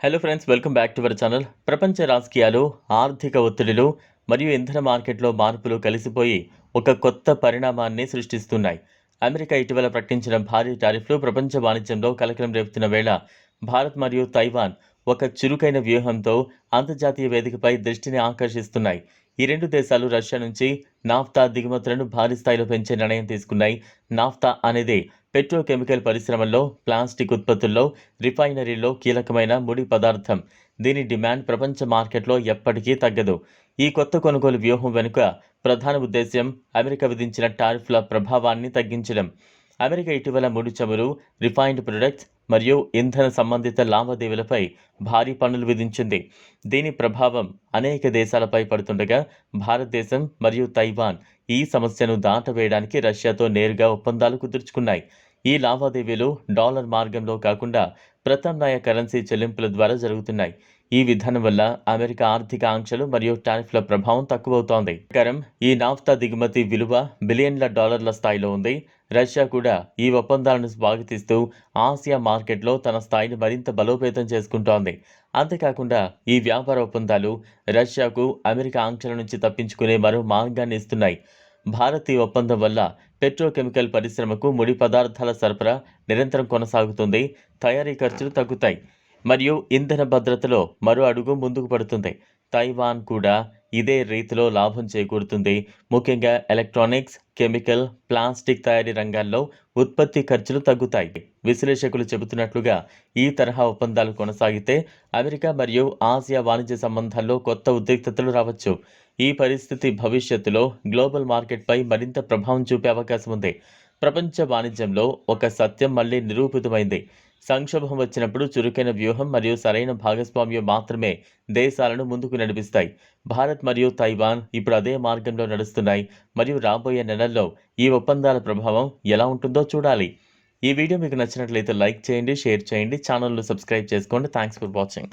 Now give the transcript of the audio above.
Hello friends welcome back to our channel ప్రపంచ రాజకీయాలు ఆర్థిక ఒత్తిడిలు మరియు ఇంధన మార్కెట్లో మార్పులు కలిసిపోయి ఒక కొత్త పరిణామాన్ని సృష్టిస్తున్నాయి. అమెరికా ఇటీవల ప్రకటించిన భారీ టారిఫ్లు ప్రపంచ వాణిజ్యంలో కలకలం రేపుతున్న వేళ భారత్ మరియు తైవాన్ ఒక చురుకైన వ్యూహంతో అంతర్జాతీయ వేదికపై దృష్టిని ఆకర్షిస్తున్నాయి. ఈ రెండు దేశాలు రష్యా నుంచి నాఫ్తా దిగుమతులను భారీ స్థాయిలో పెంచే నిర్ణయం తీసుకున్నాయి. నాఫ్తా అనేది పెట్రోకెమికల్ పరిశ్రమల్లో ప్లాస్టిక్ ఉత్పత్తుల్లో రిఫైనరీల్లో కీలకమైన ముడి పదార్థం. దీని డిమాండ్ ప్రపంచ మార్కెట్లో ఎప్పటికీ తగ్గదు. ఈ కొత్త కొనుగోలు వ్యూహం వెనుక ప్రధాన ఉద్దేశ్యం అమెరికా విధించిన టారిఫ్ల ప్రభావాన్ని తగ్గించడం. అమెరికా ఇటీవల ముడి చమురు రిఫైన్డ్ ప్రొడక్ట్స్ మరియు ఇంధన సంబంధిత లావాదేవీలపై భారీ పన్నులు విధించింది. దీని ప్రభావం అనేక దేశాలపై పడుతుండగా భారతదేశం మరియు తైవాన్ ఈ సమస్యను దాటవేయడానికి రష్యాతో నేరుగా ఒప్పందాలు కుదుర్చుకున్నాయి. ఈ లావాదేవీలు డాలర్ మార్గంలో కాకుండా ప్రత్యామ్నాయ కరెన్సీ చెల్లింపుల ద్వారా జరుగుతున్నాయి. ఈ విధానం వల్ల అమెరికా ఆర్థిక ఆంక్షలు మరియు టారిఫ్ల ప్రభావం తక్కువవుతోంది. ప్రకారం ఈ నాఫ్తా దిగుమతి విలువ బిలియన్ల డాలర్ల స్థాయిలో ఉంది. రష్యా కూడా ఈ ఒప్పందాలను స్వాగతిస్తూ ఆసియా మార్కెట్లో తన స్థాయిని మరింత బలోపేతం చేసుకుంటోంది. అంతేకాకుండా ఈ వ్యాపార ఒప్పందాలు రష్యాకు అమెరికా ఆంక్షల నుంచి తప్పించుకునే మరో మార్గాన్ని ఇస్తున్నాయి. భారత్ ఈ ఒప్పందం వల్ల పెట్రోకెమికల్ పరిశ్రమకు ముడి పదార్థాల సరఫరా నిరంతరం కొనసాగుతుంది. తయారీ ఖర్చులు తగ్గుతాయి. మరియు ఇంధన భద్రతలో మరో అడుగు ముందుకు పడుతుంది. తైవాన్ కూడా ఇదే రీతిలో లాభం చేకూరుతుంది. ముఖ్యంగా ఎలక్ట్రానిక్స్ కెమికల్ ప్లాస్టిక్ తయారీ రంగాల్లో ఉత్పత్తి ఖర్చులు తగ్గుతాయి. విశ్లేషకులు చెబుతున్నట్లుగా ఈ తరహా ఒప్పందాలు కొనసాగితే అమెరికా మరియు ఆసియా వాణిజ్య సంబంధాల్లో కొత్త ఉద్రిక్తతలు రావచ్చు. ఈ పరిస్థితి భవిష్యత్తులో గ్లోబల్ మార్కెట్పై మరింత ప్రభావం చూపే అవకాశం ఉంది ప్రపంచ వాణిజ్యంలో ఒక సత్యం మళ్ళీ నిరూపితమైంది. సంక్షోభం వచ్చినప్పుడు చురుకైన వ్యూహం మరియు సరైన భాగస్వామ్యం మాత్రమే దేశాలను ముందుకు నడిపిస్తాయి. భారత్ మరియు తైవాన్ ఇప్పుడు అదే మార్గంలో నడుస్తున్నాయి. మరియు రాబోయే నెలల్లో ఈ ఒప్పందాల ప్రభావం ఎలా ఉంటుందో చూడాలి. ఈ వీడియో మీకు నచ్చినట్లయితే లైక్ చేయండి షేర్ చేయండి ఛానల్ను సబ్స్క్రైబ్ చేసుకోండి. Thanks for watching.